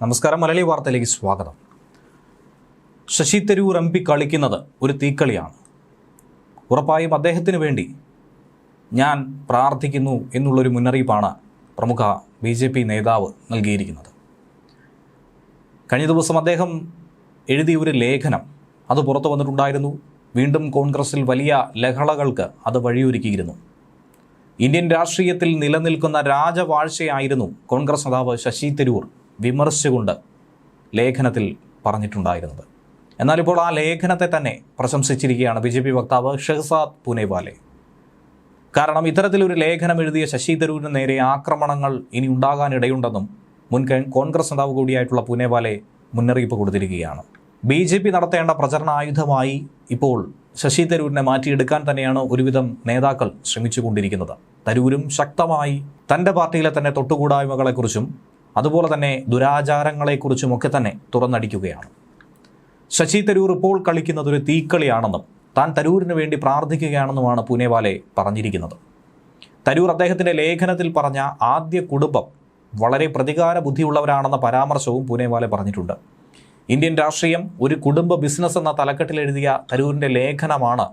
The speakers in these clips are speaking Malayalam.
നമസ്കാരം മലയാളി വാർത്തയിലേക്ക് സ്വാഗതം. ശശി തരൂർ എം പി കളിക്കുന്നത് ഒരു തീക്കളിയാണ്. ഉറപ്പായും അദ്ദേഹത്തിന് വേണ്ടി ഞാൻ പ്രാർത്ഥിക്കുന്നു എന്നുള്ളൊരു മുന്നറിയിപ്പാണ് പ്രമുഖ ബി ജെ പി നേതാവ് നൽകിയിരിക്കുന്നത്. കഴിഞ്ഞ ദിവസം അദ്ദേഹം എഴുതിയ ഒരു ലേഖനം അത് പുറത്തു വന്നിട്ടുണ്ടായിരുന്നു. വീണ്ടും കോൺഗ്രസിൽ വലിയ ലഹളകൾക്ക് അത് വഴിയൊരുക്കിയിരുന്നു. ഇന്ത്യൻ രാഷ്ട്രീയത്തിൽ നിലനിൽക്കുന്ന രാജവാഴ്ചയായിരുന്നു കോൺഗ്രസ് നേതാവ് ശശി തരൂർ വിമർശിച്ചുകൊണ്ട് ലേഖനത്തിൽ പറഞ്ഞിട്ടുണ്ടായിരുന്നത്. എന്നാലിപ്പോൾ ആ ലേഖനത്തെ തന്നെ പ്രശംസിച്ചിരിക്കുകയാണ് ബി ജെ പി വക്താവ് ഷെഹ്സാദ് പൂനെവാലെ. കാരണം ഇത്തരത്തിലൊരു ലേഖനം എഴുതിയ ശശി തരൂരിന് നേരെ ആക്രമണങ്ങൾ ഇനി ഉണ്ടാകാനിടയുണ്ടെന്നും മുൻ കോൺഗ്രസ് നേതാവ് കൂടിയായിട്ടുള്ള പൂനെവാലെ മുന്നറിയിപ്പ് കൊടുത്തിരിക്കുകയാണ്. ബി ജെ പി നടത്തേണ്ട പ്രചരണ ആയുധമായി ഇപ്പോൾ ശശി തരൂരിനെ മാറ്റിയെടുക്കാൻ തന്നെയാണ് ഒരുവിധം നേതാക്കൾ ശ്രമിച്ചുകൊണ്ടിരിക്കുന്നത്. തരൂരും ശക്തമായി തന്റെ പാർട്ടിയിലെ തന്നെ തൊട്ടുകൂടായ്മകളെക്കുറിച്ചും അതുപോലെ തന്നെ ദുരാചാരങ്ങളെക്കുറിച്ചുമൊക്കെ തന്നെ തുറന്നടിക്കുകയാണ്. ശശി തരൂർ ഇപ്പോൾ കളിക്കുന്നത് ഒരു തീക്കളിയാണെന്നും താൻ തരൂരിന് വേണ്ടി പ്രാർത്ഥിക്കുകയാണെന്നുമാണ് പൂനെവാലെ പറഞ്ഞിരിക്കുന്നത്. തരൂർ അദ്ദേഹത്തിന്റെ ലേഖനത്തിൽ പറഞ്ഞ ആദ്യ കുടുംബം വളരെ പ്രതികാര ബുദ്ധിയുള്ളവരാണെന്ന പരാമർശവും പൂനെവാലെ പറഞ്ഞിട്ടുണ്ട്. ഇന്ത്യൻ രാഷ്ട്രീയം ഒരു കുടുംബ ബിസിനസ് എന്ന തലക്കെട്ടിൽ എഴുതിയ തരൂരിന്റെ ലേഖനമാണ്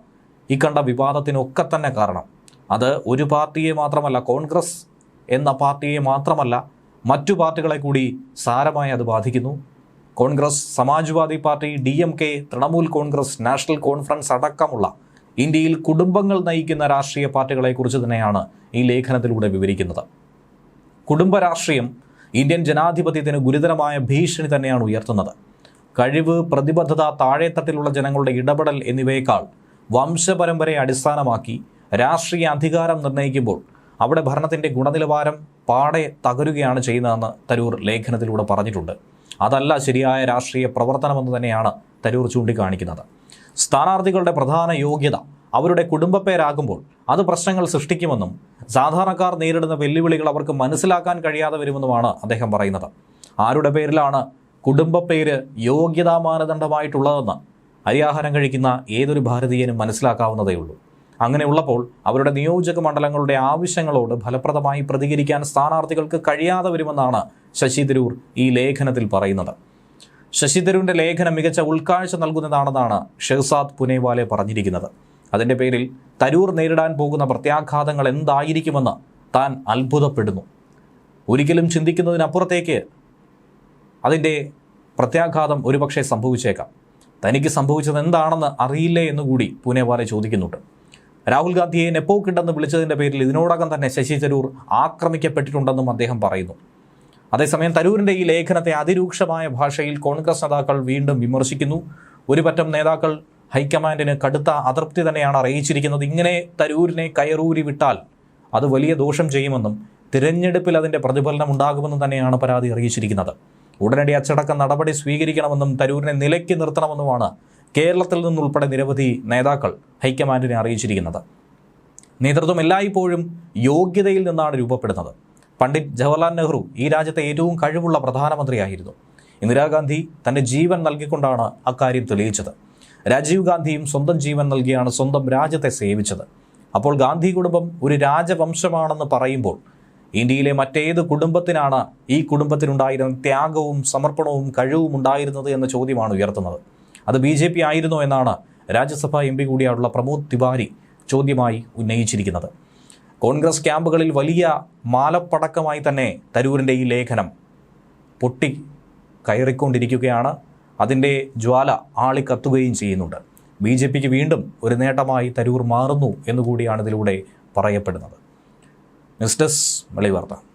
ഈ കണ്ട വിവാദത്തിനൊക്കെ തന്നെ കാരണം. അത് ഒരു പാർട്ടിയെ മാത്രമല്ല കോൺഗ്രസ് എന്ന പാർട്ടിയെ മാത്രമല്ല മറ്റു പാർട്ടികളെ കൂടി സാരമായി അത് ബാധിക്കുന്നു. Congress Samajwadi party D M K Trinamool Congress National Conference അടക്കമുള്ള ഇന്ത്യയിൽ കുടുംബങ്ങൾ നയിക്കുന്ന രാഷ്ട്രീയ പാർട്ടികളെക്കുറിച്ച് തന്നെയാണ് ഈ ലേഖനത്തിലൂടെ വിവരിക്കുന്നത്. കുടുംബ രാഷ്ട്രീയം ഇന്ത്യൻ ജനാധിപത്യത്തിന് ഗുരുതരമായ ഭീഷണി തന്നെയാണ് ഉയർത്തുന്നത്. കഴിവ് പ്രതിബദ്ധത താഴെത്തട്ടിലുള്ള ജനങ്ങളുടെ ഇടപെടൽ എന്നിവയേക്കാൾ വംശപരമ്പരയെ അടിസ്ഥാനമാക്കി രാഷ്ട്രീയ അധികാരം നിർണയിക്കുമ്പോൾ അവിടെ ഭരണത്തിന്റെ ഗുണനിലവാരം പാടെ തകരുകയാണ് ചെയ്യുന്നതെന്ന് തരൂർ ലേഖനത്തിലൂടെ പറഞ്ഞിട്ടുണ്ട്. അതല്ല ശരിയായ രാഷ്ട്രീയ പ്രവർത്തനമെന്ന് തന്നെയാണ് തരൂർ ചൂണ്ടിക്കാണിക്കുന്നത്. സ്ഥാനാർത്ഥികളുടെ പ്രധാന യോഗ്യത അവരുടെ കുടുംബപ്പേരാകുമ്പോൾ അത് പ്രശ്നങ്ങൾ സൃഷ്ടിക്കുമെന്നും സാധാരണക്കാർ നേരിടുന്ന വെല്ലുവിളികൾ അവർക്ക് മനസ്സിലാക്കാൻ കഴിയാതെ വരുമെന്നുമാണ് അദ്ദേഹം പറയുന്നത്. ആരുടെ പേരിലാണ് കുടുംബപ്പേര് യോഗ്യതാ മാനദണ്ഡമായിട്ടുള്ളതെന്ന് അരിയാഹാരം കഴിക്കുന്ന ഏതൊരു ഭാരതീയനും മനസ്സിലാക്കാവുന്നതേ ഉള്ളൂ അങ്ങനെയുള്ളപ്പോൾ അവരുടെ നിയോജക മണ്ഡലങ്ങളുടെ ആവശ്യങ്ങളോട് ഫലപ്രദമായി പ്രതികരിക്കാൻ സ്ഥാനാർത്ഥികൾക്ക് കഴിയാതെ വരുമെന്നാണ് ശശി തരൂർ ഈ ലേഖനത്തിൽ പറയുന്നത്. ശശി തരൂരിന്റെ ലേഖനം മികച്ച ഉൾക്കാഴ്ച നൽകുന്നതാണെന്നാണ് ഷെഹ്സാദ് പുനേവാലെ പറഞ്ഞിരിക്കുന്നത്. അതിന്റെ പേരിൽ തരൂർ നേരിടാൻ പോകുന്ന പ്രത്യാഘാതങ്ങൾ എന്തായിരിക്കുമെന്ന് താൻ അത്ഭുതപ്പെടുന്നു. ഒരിക്കലും ചിന്തിക്കുന്നതിനപ്പുറത്തേക്ക് അതിന്റെ പ്രത്യാഘാതം ഒരുപക്ഷെ സംഭവിച്ചേക്കാം. തനിക്ക് സംഭവിച്ചത് എന്താണെന്ന് അറിയില്ലേ എന്നുകൂടി പൂനെവാലെ ചോദിക്കുന്നുണ്ട്. രാഹുൽ ഗാന്ധിയെ നെപ്പോ കിണ്ടെന്ന് വിളിച്ചതിന്റെ പേരിൽ ഇതിനോടകം തന്നെ ശശി തരൂർ ആക്രമിക്കപ്പെട്ടിട്ടുണ്ടെന്നും അദ്ദേഹം പറയുന്നു. അതേസമയം തരൂരിന്റെ ഈ ലേഖനത്തെ അതിരൂക്ഷമായ ഭാഷയിൽ കോൺഗ്രസ് നേതാക്കൾ വീണ്ടും വിമർശിക്കുന്നു. ഒരുപറ്റം നേതാക്കൾ ഹൈക്കമാൻഡിന് കടുത്ത അതൃപ്തി തന്നെയാണ് അറിയിച്ചിരിക്കുന്നത്. ഇങ്ങനെ തരൂരിനെ കയറൂരി വിട്ടാൽ അത് വലിയ ദോഷം ചെയ്യുമെന്നും തിരഞ്ഞെടുപ്പിൽ അതിന്റെ പ്രതിഫലനം ഉണ്ടാകുമെന്നും തന്നെയാണ് പരാതി അറിയിച്ചിരിക്കുന്നത്. ഉടനടി അച്ചടക്ക നടപടി സ്വീകരിക്കണമെന്നും തരൂരിനെ നിലയ്ക്ക് നിർത്തണമെന്നുമാണ് കേരളത്തിൽ നിന്നുൾപ്പെടെ നിരവധി നേതാക്കൾ ഹൈക്കമാൻഡിനെ അറിയിച്ചിരിക്കുന്നത്. നേതൃത്വം എല്ലായ്പ്പോഴും യോഗ്യതയിൽ നിന്നാണ് രൂപപ്പെടുന്നത്. പണ്ഡിറ്റ് ജവഹർലാൽ നെഹ്റു ഈ രാജ്യത്തെ ഏറ്റവും കഴിവുള്ള പ്രധാനമന്ത്രിയായിരുന്നു. ഇന്ദിരാഗാന്ധി തന്റെ ജീവൻ നൽകിക്കൊണ്ടാണ് അക്കാര്യം തെളിയിച്ചത്. രാജീവ് ഗാന്ധിയും സ്വന്തം ജീവൻ നൽകിയാണ് സ്വന്തം രാജ്യത്തെ സേവിച്ചത്. അപ്പോൾ ഗാന്ധി കുടുംബം ഒരു രാജവംശമാണെന്ന് പറയുമ്പോൾ ഇന്ത്യയിലെ മറ്റേത് കുടുംബത്തിനാണ് ഈ കുടുംബത്തിനുണ്ടായിരുന്ന ത്യാഗവും സമർപ്പണവും കഴിവും ഉണ്ടായിരുന്നത് എന്ന ചോദ്യമാണ് ഉയർത്തുന്നത്. അത് ബി ജെ പി ആയിരുന്നോ എന്നാണ് രാജ്യസഭാ എം പി കൂടിയായിട്ടുള്ള പ്രമോദ് തിവാരി ചോദ്യമായി ഉന്നയിച്ചിരിക്കുന്നത്. കോൺഗ്രസ് ക്യാമ്പുകളിൽ വലിയ മാലപ്പടക്കമായി തന്നെ തരൂരിന്റെ ഈ ലേഖനം പൊട്ടി കയറിക്കൊണ്ടിരിക്കുകയാണ്. അതിന്റെ ജ്വാല ആളിക്കത്തുകയും ചെയ്യുന്നുണ്ട്. ബി ജെ പിക്ക് വീണ്ടും ഒരു നേട്ടമായി തരൂർ മാറുന്നു എന്നുകൂടിയാണ് ഇതിലൂടെ പറയപ്പെടുന്നത്. News desk